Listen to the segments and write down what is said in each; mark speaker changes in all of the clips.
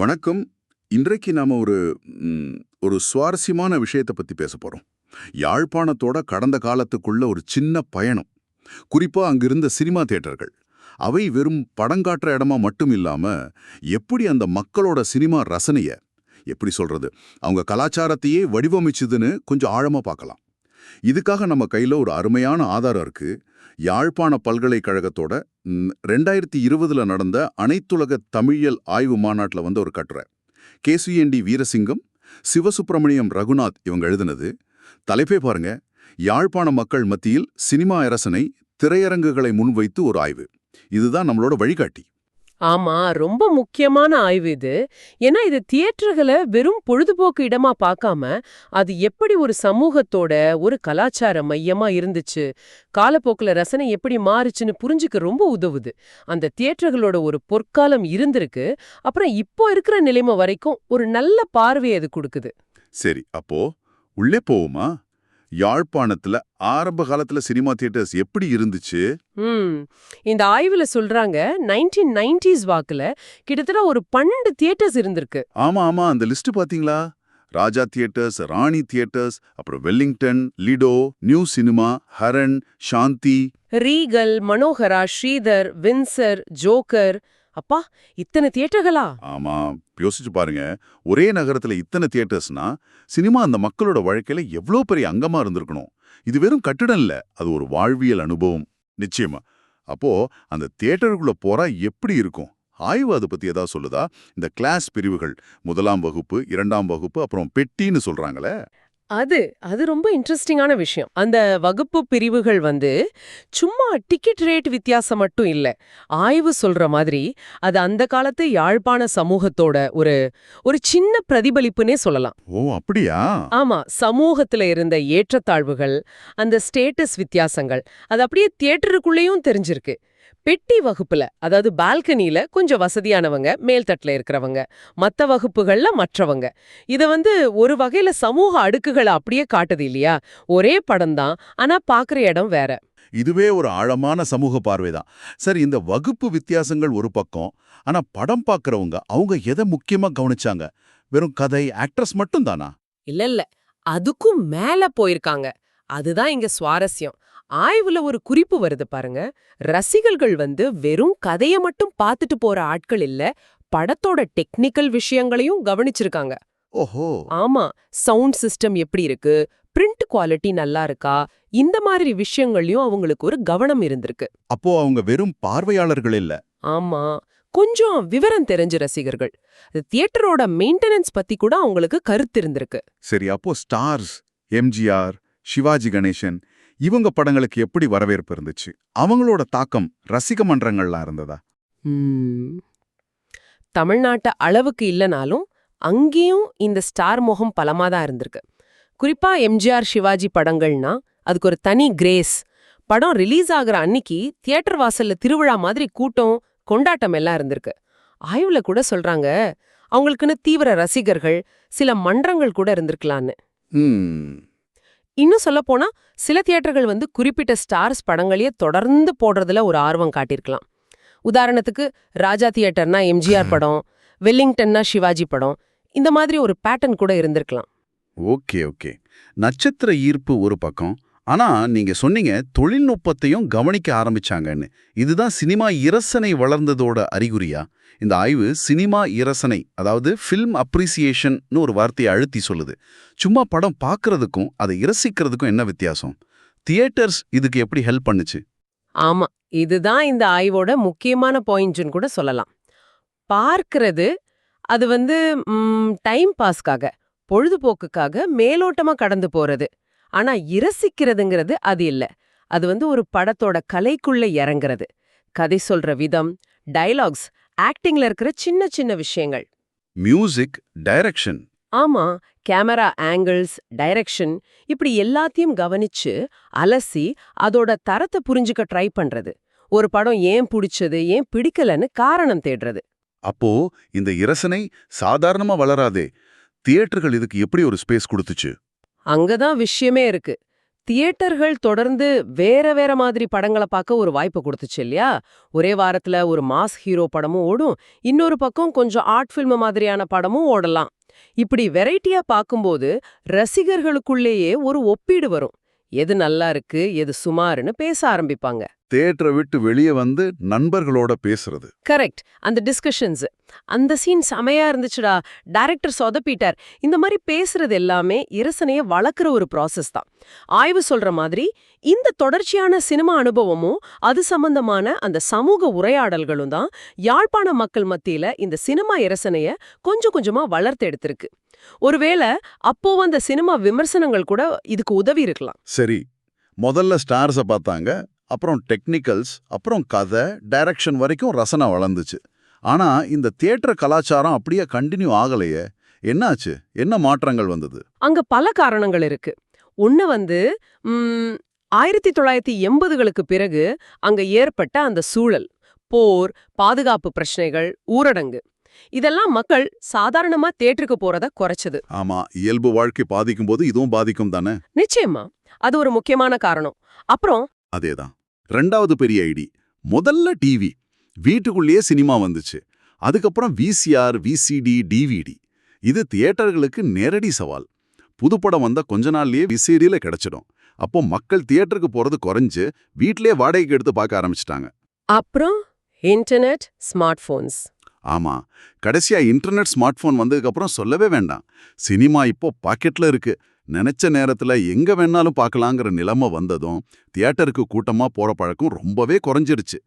Speaker 1: வணக்கம். இன்றைக்கு நாம ஒரு ஒரு சுவாரஸ்யமான விஷயத்தை பத்தி பேச போறோம். யாழ்ப்பாணத்தோட கடந்த காலத்துக்குள்ள ஒரு சின்ன பயணம். குறிப்பா அங்கிருந்த சினிமா தியேட்டர்கள். அவை வெறும் படங்காட்டுற இடமா மட்டும் இல்லாம எப்படி அந்த மக்களோட சினிமா ரசனைய எப்படி சொல்றது அவங்க கலாச்சாரத்தையே வடிவமைச்சுதுன்னு கொஞ்சம் ஆழமா பார்க்கலாம். இதுக்காக நம்ம கையில ஒரு அருமையான ஆதாரம் இருக்கு. யாழ்ப்பாண பல்கலைக்கழகத்தோட ரெண்டாயிரத்தி இருபதுல நடந்த அனைத்துலக தமிழியல் ஆய்வு மாநாட்டில் வந்த ஒரு கட்டுரை கேசிஎன்டி வீரசிங்கம் சிவசுப்பிரமணியம் ரகுநாத் இவங்க எழுதினது. தலைப்பே பாருங்க. யாழ்ப்பாண மக்கள் மத்தியில் சினிமா அரசனை திரையரங்குகளை முன்வைத்து ஒரு ஆய்வு. இதுதான் நம்மளோட வழிகாட்டி.
Speaker 2: ஆமா ரொம்ப முக்கியமான ஆய்வு இது. ஏன்னா இது தியேட்டர்களை வெறும் பொழுதுபோக்கு இடமா பார்க்காம அது எப்படி ஒரு சமூகத்தோட ஒரு கலாச்சார மையமா இருந்துச்சு காலப்போக்குல ரசனை எப்படி மாறுச்சுன்னு புரிஞ்சுக்க ரொம்ப உதவுது. அந்த தியேட்டர்களோட ஒரு பொற்காலம் இருந்திருக்கு. அப்புறம் இப்போ இருக்கிற நிலைமை வரைக்கும் ஒரு நல்ல பார்வை அது கொடுக்குது.
Speaker 1: சரி அப்போ உள்ளே போவோமா? யாழ்ப்பாணத்துல ஆரம்ப காலத்துல சினிமா தியேட்டர்ஸ் எப்படி இருந்துச்சு?
Speaker 2: இந்த ஆய்வுல சொல்றாங்க நைன்டீன் நைன்டிஸ் வாக்குல கிட்டத்தட்ட ஒரு பன்னெண்டு தியேட்டர்ஸ் இருந்திருக்கு.
Speaker 1: ஆமா ஆமா. அந்த லிஸ்ட் பாத்தீங்களா? ராஜா தியேட்டர்ஸ் ராணி தியேட்டர்ஸ் அப்புறம் Wellington Lido New Cinema Haran Shanthi.
Speaker 2: Regal Manohara Sridhar Windsor Joker. அப்பா இத்தனை தியேட்டர்களா?
Speaker 1: ஆமா. யோசிச்சு பாருங்க. ஒரே நகரத்துல இத்தனை தியேட்டர்ஸ்னா சினிமா அந்த மக்களோட வாழ்க்கையில எவ்வளோ பெரிய அங்கமா இருந்திருக்கணும். இது வெறும் கட்டிடம் இல்ல அது ஒரு வாழ்வியல் அனுபவம். நிச்சயமா. அப்போ அந்த தியேட்டருக்குள்ள போறா எப்படி இருக்கும்? ஆய்வு அதை பத்தி ஏதாவது சொல்லுதா? இந்த கிளாஸ் பிரிவுகள் முதலாம் வகுப்பு இரண்டாம் வகுப்பு அப்புறம் பெட்டின்னு சொல்றாங்களே.
Speaker 2: அது அது ரொம்ப இன்ட்ரெஸ்டிங்கான விஷயம். அந்த வகுப்பு பிரிவுகள் வந்து சும்மா டிக்கெட் ரேட் வித்தியாசம் மட்டும் இல்ல. ஆய்வு சொல்ற மாதிரி அது அந்த காலத்து யாழ்ப்பாண சமூகத்தோட ஒரு ஒரு சின்ன பிரதிபலிப்புனே சொல்லலாம்.
Speaker 1: ஓ அப்படியா?
Speaker 2: ஆமா சமூகத்துல இருந்த ஏற்றத்தாழ்வுகள் அந்த ஸ்டேட்டஸ் வித்தியாசங்கள் அது அப்படியே தியேட்டருக்குள்ளேயும் தெரிஞ்சிருக்கு. பெட்டி வகுப்புல அதாவது பால்கனில கொஞ்சம் வசதியானவங்க மேல்தட்டுல இருக்கிறவங்க மத்த வகுப்புகள்ல மற்றவங்க. இத வந்து ஒரு வகையில சமூக அடுக்குகளை அப்படியே காட்டுது இல்லையா? ஒரே படம் தான் ஆனா பாக்குற இடம் வேற.
Speaker 1: இதுவே ஒரு ஆழமான சமூக பார்வைதான். சரி இந்த வகுப்பு வித்தியாசங்கள் ஒரு பக்கம் ஆனா படம் பார்க்கறவங்க அவங்க எதை முக்கியமா கவனிச்சாங்க? வெறும் கதை ஆக்ட்ரஸ் மட்டும் தானா
Speaker 2: இல்ல இல்ல அதுக்கும் மேல போயிருக்காங்க. அதுதான் இங்க சுவாரஸ்யம். ஆய்வுல ஒரு குறிப்பு வருது பாருங்க. ரசிகர்கள் வந்து வெறும் கதைய மட்டும் பார்த்துட்டு போற ஆட்கள் இல்ல படத்தோட டெக்னிக்கல் விஷயங்களையும் கவனிச்சிருக்காங்க.
Speaker 1: ஓஹோ!
Speaker 2: ஆமா சவுண்ட் சிஸ்டம் எப்படி இருக்கு பிரிண்ட் குவாலிட்டி நல்லா இருக்கா இந்த மாதிரி விஷயங்களையும் அவங்களுக்கு ஒரு கவனம் இருந்திருக்கு.
Speaker 1: அப்போ அவங்க வெறும் பார்வையாளர்கள் இல்ல.
Speaker 2: ஆமா கொஞ்சம் விவரம் தெரிஞ்ச ரசிகர்கள். தியேட்டரோட மெயின்டெனன்ஸ் பத்தி கூட அவங்களுக்கு கருத்து இருந்திருக்கு.
Speaker 1: சரி அப்போ ஸ்டார்ஸ் எம்ஜிஆர் சிவாஜி கணேசன் இவங்க படங்களுக்கு எப்படி வரவேற்பு இருந்துச்சு? அவங்களோட தாக்கம் ரசிக மன்றங்கள்லாம் இருந்ததா.
Speaker 2: தமிழ்நாட்டு அளவுக்கு இல்லனாலும் அங்கேயும் இந்த ஸ்டார் மோகம் பலமா தான் இருந்திருக்கு. குறிப்பா எம்ஜிஆர் சிவாஜி படங்கள்னா அதுக்கு ஒரு தனி கிரேஸ். படம் ரிலீஸ் ஆகுற அன்னிக்கு தியேட்டர் வாசல்ல திருவிழா மாதிரி கூட்டம் கொண்டாட்டம் எல்லாம் இருந்திருக்கு. ஆய்வுல கூட சொல்றாங்க அவங்களுக்குன்னு தீவிர ரசிகர்கள் சில மன்றங்கள் கூட இருந்திருக்கலான்னு இன்னும் சொல்ல போனா சில தியேட்டர்கள் வந்து குறிப்பிட்ட ஸ்டார்ஸ் படங்களையே தொடர்ந்து போடுறதுல ஒரு ஆர்வம் காட்டியிருக்கலாம். உதாரணத்துக்கு ராஜா தியேட்டர்னா எம்ஜிஆர் படம் வெல்லிங்டன்னா சிவாஜி படம் இந்த மாதிரி ஒரு பேட்டர்ன் கூட இருந்திருக்கலாம்.
Speaker 1: Okay okay. நட்சத்திர ஈர்ப்பு ஒரு பக்கம் ஆனா நீங்க சொன்னீங்க தொழில்நுட்பத்தையும் கவனிக்க ஆரம்பிச்சாங்கன்னு. இதுதான் சினிமா இரசனை வளர்ந்ததோட அறிகுறியா? இந்த ஆய்வு சினிமா இரசனை அதாவது ஃபில்ம் அப்ரிசியேஷன்னு ஒரு வார்த்தையை அழுத்தி சொல்லுது. சும்மா படம் பார்க்கறதுக்கும் அதை இரசிக்கிறதுக்கும் என்ன வித்தியாசம்? தியேட்டர்ஸ் இதுக்கு எப்படி ஹெல்ப் பண்ணுச்சு?
Speaker 2: ஆமா இதுதான் இந்த ஆய்வோட முக்கியமான பாயிண்ட்னு கூட சொல்லலாம். பார்க்கிறது அது வந்து டைம் பாஸ்க்காக பொழுதுபோக்குக்காக மேலோட்டமா கடந்து போறது. ஆனா இரசிக்கிறதுங்கிறது அது இல்ல. அது வந்து ஒரு படத்தோட கலைக்குள்ள இறங்குறது. கதை சொல்ற விதம் டயலாக்ஸ் ஆக்டிங்ல இருக்கிற சின்ன சின்ன விஷயங்கள்.
Speaker 1: மியூசிக் டைரக்ஷன்
Speaker 2: ஆமா கேமரா ஆங்கிள்ஸ் டைரக்ஷன் இப்படி எல்லாத்தையும் கவனிச்சு அலசி அதோட தரத்தை புரிஞ்சுக்க ட்ரை பண்றது. ஒரு படம் ஏன் பிடிச்சது ஏன் பிடிக்கலன்னு காரணம் தேடுறது.
Speaker 1: அப்போ இந்த இரசனை சாதாரணமா வளராதே. தியேட்டர்கள் இதுக்கு எப்படி ஒரு ஸ்பேஸ் கொடுத்துச்சு?
Speaker 2: அங்கதான் விஷயமே இருக்கு. தியேட்டர்கள் தொடர்ந்து வேற வேற மாதிரி படங்களை பார்க்க ஒரு வாய்ப்பு கொடுத்துச்சு இல்லையா? ஒரே வாரத்துல ஒரு மாஸ் ஹீரோ படமும் ஓடும் இன்னொரு பக்கம் கொஞ்சம் ஆர்ட் ஃபில்ம் மாதிரியான படமும் ஓடலாம். இப்படி வெரைட்டியா பார்க்கும்போது ரசிகர்களுக்குள்ளேயே ஒரு ஒப்பீடு வரும். எது நல்லா இருக்கு எது சுமாருன்னு பேச ஆரம்பிப்பாங்க.
Speaker 1: தேட்டரை விட்டு வெளியே வந்து நண்பர்களோட பேசுறது.
Speaker 2: கரெக்ட். அந்த டிஸ்கஷன்ஸ். அந்த சீன் செமையா இருந்துச்சுடா. டைரக்டர் சொதப்பிட்டார். இந்த மாதிரி பேசுறது எல்லாமே இரசனைய வளர்க்குற ஒரு ப்ராசஸ் தான். ஆய்வு சொல்ற மாதிரி இந்த தொடர்ச்சியான சினிமா அனுபவமும் அது சம்பந்தமான அந்த சமூக உரையாடல்களும் தான் யாழ்ப்பாண மக்கள் மத்தியில இந்த சினிமா இரசனைய கொஞ்சம் கொஞ்சமா வளர்த்து எடுத்திருக்கு. ஒருவேளை அப்போ வந்த சினிமா விமர்சனங்கள் கூட இதுக்கு உதவி இருக்கலாம்.
Speaker 1: சரி முதல்ல ஸ்டார்ஸை பார்த்தாங்க அப்புறம் டெக்னிக்கல்ஸ் அப்புறம் கதை டைரக்ஷன் வரைக்கும் ரசனை வளர்ந்துச்சு. ஆனா இந்த தியேட்டர் கலாச்சாரம் அப்படியே கண்டினியூ ஆகலையே என்னாச்சு? என்ன மாற்றங்கள் வந்தது?
Speaker 2: அங்க பல காரணங்கள் இருக்கு. ஒண்ணு வந்து ஆயிரத்தி தொள்ளாயிரத்தி எண்பதுகளுக்கு பிறகு அங்க ஏற்பட்ட அந்த சூழல். போர் பாதுகாப்பு பிரச்சனைகள் ஊரடங்கு. இதெல்லாம் மக்கள் சாதாரணமா தேட்டருக்கு போறத குறைச்சது.
Speaker 1: ஆமா இயல்பு வாழ்க்கை பாதிக்கும் போது இதுவும் பாதிக்கும் தானே?
Speaker 2: நிச்சயமா. அது ஒரு முக்கியமான காரணம். அப்புறம்
Speaker 1: அதேதான். ரெண்டாவது பெரிய ஐடி. முதல்ல டிவி. வீட்டுக்குள்ளேயே சினிமா வந்துச்சு. அதுக்கப்புறம் விசிஆர் விசிடி டிவிடி இது தியேட்டர்களுக்கு நேரடி சவால். புதுப்படம் வந்த கொஞ்ச நாள்லயே விசிடில கிடைச்சிடும். அப்போ மக்கள் தியேட்டருக்கு போறது குறைஞ்சு வீட்டிலே வாடகைக்கு எடுத்து பார்க்க ஆரம்பிச்சிட்டாங்க.
Speaker 2: அப்புறம் இன்டர்நெட் ஸ்மார்ட் போன்ஸ்
Speaker 1: ஆமா கடைசியா இன்டர்நெட் ஸ்மார்ட் போன் வந்ததுக்கப்புறம் சொல்லவே வேண்டாம். சினிமா இப்போ பாக்கெட்ல இருக்கு. நினைச்ச நேரத்துல எங்க வேணாலும் பார்க்கலாங்கிற நிலைமை வந்ததும் தியேட்டருக்கு கூட்டமா போற பழக்கம் ரொம்பவே குறைஞ்சிருச்சு.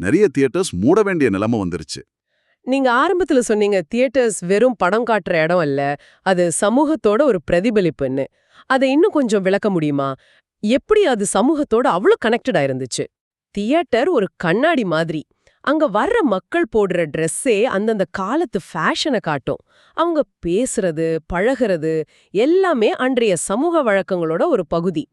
Speaker 1: நிறைய தியேட்டர்ஸ் மூட வேண்டிய நிலைமை வந்துருச்சு.
Speaker 2: நீங்க ஆரம்பத்துல சொன்னீங்க தியேட்டர்ஸ் வெறும் படம் காட்டுற இடம் இல்ல அது சமூகத்தோட ஒரு பிரதிபலிப்புன்னு. அதை இன்னும் கொஞ்சம் விளக்க முடியுமா? எப்படி அது சமூகத்தோட அவ்வளோ கனெக்டடா இருந்துச்சு? தியேட்டர் ஒரு கண்ணாடி மாதிரி. அங்க வர்ற மக்கள் போடுற ட்ரெஸ்ஸே அந்தந்த காலத்து ஃபேஷனை காட்டும். அவங்க பேசுறது பழகுறது எல்லாமே அன்றைய சமூக வழக்கங்களோட ஒரு பகுதி.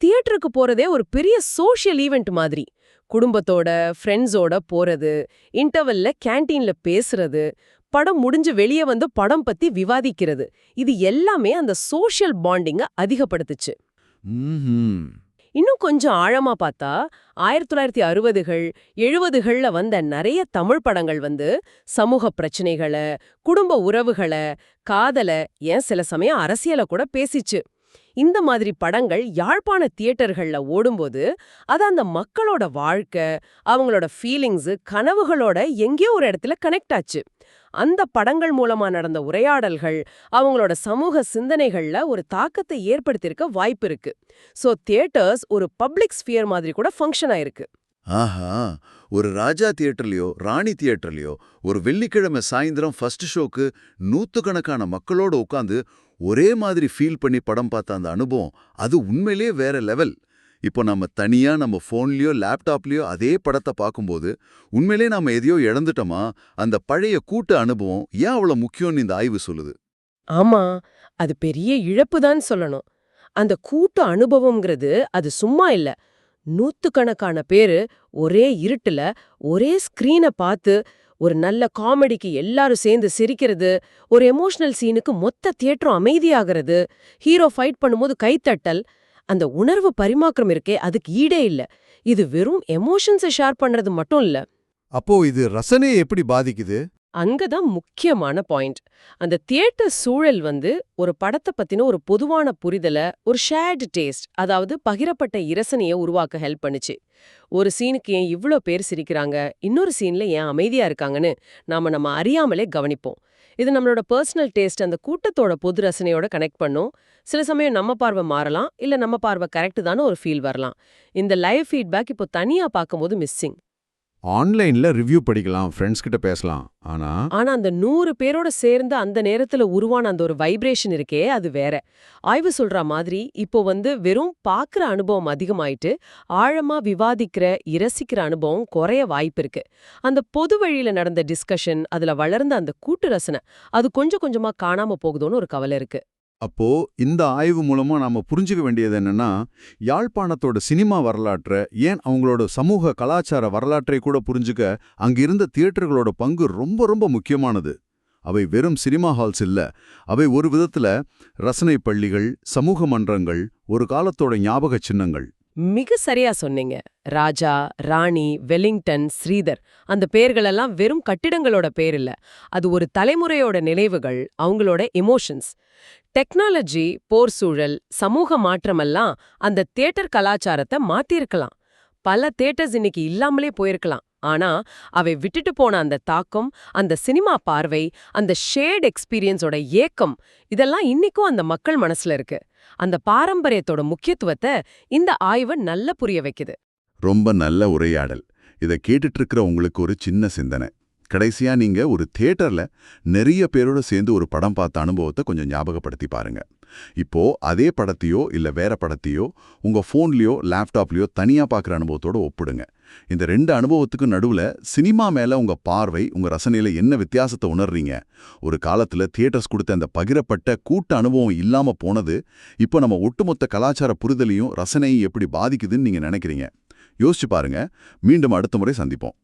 Speaker 2: தியேட்டருக்கு போறதே ஒரு பெரிய சோஷியல் ஈவெண்ட் மாதிரி. குடும்பத்தோட ஃப்ரெண்ட்ஸோட போறது இன்டர்வல்ல கேண்டீன்ல பேசுறது படம் முடிஞ்சு வெளியே வந்து படம் பத்தி விவாதிக்கிறது. இது எல்லாமே அந்த சோஷியல் பாண்டிங்க அதிகப்படுத்துச்சு. இன்னும் கொஞ்சம் ஆழமா பார்த்தா ஆயிரத்தி தொள்ளாயிரத்தி அறுபதுகள் எழுபதுகள்ல வந்த நிறைய தமிழ் படங்கள் வந்து சமூக பிரச்சனைகளை குடும்ப உறவுகளை காதலை ஏன் சில சமயம் அரசியலை கூட பேசிச்சு. இந்த மாதிரி படங்கள் யாழ்ப்பாண தியேட்டர்கள்ல ஓடும்போது அது அந்த மக்களோட வாழ்க்கை அவங்களோட ஃபீலிங்ஸு கனவுகளோட எங்கேயோ ஒரு இடத்துல கனெக்ட் ஆச்சு. அந்த படங்கள் மூலமா நடந்த உரையாடல்கள் அவங்களோட சமூக சிந்தனைகள்ல ஒரு தாக்கத்தை ஏற்படுத்தியிருக்க வாய்ப்பு இருக்கு. சோ தியேட்டர்ஸ் ஒரு பப்ளிக் ஸ்பியர் மாதிரி கூட ஃபங்க்ஷன் ஆயிருக்கு.
Speaker 3: ஆஹா! ஒரு ராஜா தியேட்டர்லயோ ராணி தியேட்டர்லயோ ஒரு வெள்ளிக்கிழமை சாயந்தரம் ஃபர்ஸ்ட் ஷோக்கு நூத்துக்கணக்கான மக்களோட உட்காந்து ஒரே மாதிரி ஃபீல் பண்ணி படம் பார்த்த அந்த அனுபவம் அது உண்மையிலே வேற லெவல் இப்போ நம்ம தனியா நம்ம ஃபோன்லயோ லேப்டாப்லயோ அதே படத்தை பார்க்கும்போது உண்மையிலே நாம எதையோ இழந்துட்டோமா? அந்த பழைய கூட்டு அனுபவம் ஏன் அவ்வளோ முக்கியம்னு இந்த ஆய்வு சொல்லுது?
Speaker 2: ஆமா அது பெரிய இழப்பு தான் சொல்லணும். அந்த கூட்டு அனுபவம்ங்கிறது அது சும்மா இல்ல. நூத்துக்கணக்கான பேரு ஒரே இருட்டுல ஒரே ஸ்க்ரீனை பார்த்து ஒரு நல்ல காமெடிக்கு எல்லாரும் சேர்ந்து சிரிக்கிறது ஒரு எமோஷனல் சீனுக்கு மொத்த தியேட்டரும் அமைதியாகிறது ஹீரோ ஃபைட் பண்ணும்போது கைத்தட்டல் அந்த உணர்வு பரிமாற்றம் இருக்கே அதுக்கு ஈடே இல்ல. இது வெறும் எமோஷன்ஸை ஷேர் பண்றது மட்டும் இல்ல.
Speaker 4: அப்போ இது ரசனையை எப்படி பாதிக்குது?
Speaker 2: அங்கதான் முக்கியமான பாயிண்ட் அந்த தியேட்டர் சூழல் வந்து ஒரு படத்தை பத்தின ஒரு பொதுவான புரிதல ஒரு ஷேர்டு டேஸ்ட் அதாவது பகிரப்பட்ட இரசனைய உருவாக்க ஹெல்ப் பண்ணுச்சு. ஒரு சீனுக்கு ஏன் இவ்ளோ பேர் சிரிக்கிறாங்க? இன்னொரு சீன்ல ஏன் அமைதியா இருக்காங்கன்னு நாம நம்ம அறியாமலே கவனிப்போம். இது நம்மளோட பர்சனல் டேஸ்ட் அந்த கூட்டத்தோட பொது ரசனையோட கனெக்ட் பண்ணும். சில சமயம் நம்ம பார்வை மாறலாம் இல்ல நம்ம பார்வை கரெக்ட் தானே ஒரு ஃபீல் வரலாம். இந்த லைவ் ஃபீட்பேக் இப்போ தனியா பார்க்கும்போது மிஸ்ஸிங்
Speaker 4: ஆன்லைன்ல ரிவ்யூ படிக்கலாம் ஃப்ரெண்ட்ஸ் கிட்ட பேசலாம். ஆனா
Speaker 2: ஆனா அந்த நூறு பேரோட சேர்ந்து அந்த நேரத்துல உருவான அந்த ஒரு வைப்ரேஷன் இருக்கே அது வேற. ஆய்வு சொல்ற மாதிரி இப்போ வந்து வெறும் பாக்குற அனுபவம் அதிகமாயிட்டு ஆழமா விவாதிக்கிற இரசிக்கிற அனுபவம் குறைய வாய்ப்பு இருக்கு. அந்த பொது வழியில நடந்த டிஸ்கஷன் அதுல வளர்ந்த அந்த கூட்டு ரசனை அது கொஞ்சம் கொஞ்சமா காணாம போகுதோன்னு ஒரு கவலை இருக்கு.
Speaker 4: அப்போ இந்த ஆய்வு மூலமா நாம புரிஞ்சுக்க வேண்டியது என்னன்னா யாழ்ப்பாணத்தோட சினிமா வரலாற்றை ஏன் அவங்களோட சமூக கலாச்சார வரலாற்றை கூட புரிஞ்சுக்க அங்கிருந்த தியேட்டர்களோட பங்கு ரொம்ப ரொம்ப முக்கியமானது. அவை வெறும் சினிமா ஹால்ஸ் இல்ல. அவை ஒரு விதத்துல ரசனை பள்ளிகள் சமூக மன்றங்கள் ஒரு காலத்தோட ஞாபக சின்னங்கள்.
Speaker 2: மிக சரியா சொன்னீங்க. ராஜா ராணி வெலிங்டன் ஸ்ரீதர் அந்த பேர்களெல்லாம் வெறும் கட்டிடங்களோட பேர் இல்ல. அது ஒரு தலைமுறையோட நினைவுகள் அவங்களோட எமோஷன்ஸ் டெக்னாலஜி போர் சூழல் சமூக மாற்றமெல்லாம் அந்த தியேட்டர் கலாச்சாரத்தை மாத்திருக்கலாம். பல தியேட்டர்ஸ் இன்னைக்கு இல்லாமலே போயிருக்கலாம். ஆனா அவை விட்டுட்டு போன அந்த தாக்கம் அந்த சினிமா பார்வை அந்த ஷேட் எக்ஸ்பீரியன்ஸோட ஏக்கம் இதெல்லாம் இன்னைக்கும் அந்த மக்கள் மனசுல இருக்கு. அந்த பாரம்பரியத்தோட முக்கியத்துவத்தை இந்த ஆய்வு நல்ல புரிய வைக்குது.
Speaker 1: ரொம்ப நல்ல உரையாடல். இதை கேட்டுட்டு இருக்கிற உங்களுக்கு ஒரு சின்ன சிந்தனை. கடைசியா நீங்க ஒரு தியேட்டர்ல நிறைய பேரோட சேர்ந்து ஒரு படம் பார்த்த அனுபவத்தை கொஞ்சம் ஞாபகப்படுத்தி பாருங்க. இப்போ அதே படத்தையோ இல்ல வேற படத்தையோ உங்க போன்லயோ லேப்டாப்லயோ தனியா பாக்குற அனுபவத்தோட ஒப்பிடுங்க. இந்த ரெண்டு அனுபவத்துக்கு நடுவுல சினிமா மேல உங்க பார்வை உங்க ரசனையில என்ன வித்தியாசத்தை உணர்றீங்க? ஒரு காலத்துல தியேட்டர்ஸ் கொடுத்த அந்த பகிரப்பட்ட கூட்ட அனுபவம் இல்லாம போனது இப்போ நம்ம ஒட்டுமொத்த கலாச்சார புரிதலையும் ரசனையும் எப்படி பாதிக்குதுன்னு நீங்க நினைக்கிறீங்க? யோசிச்சு பாருங்க. மீண்டும் அடுத்த முறை சந்திப்போம்.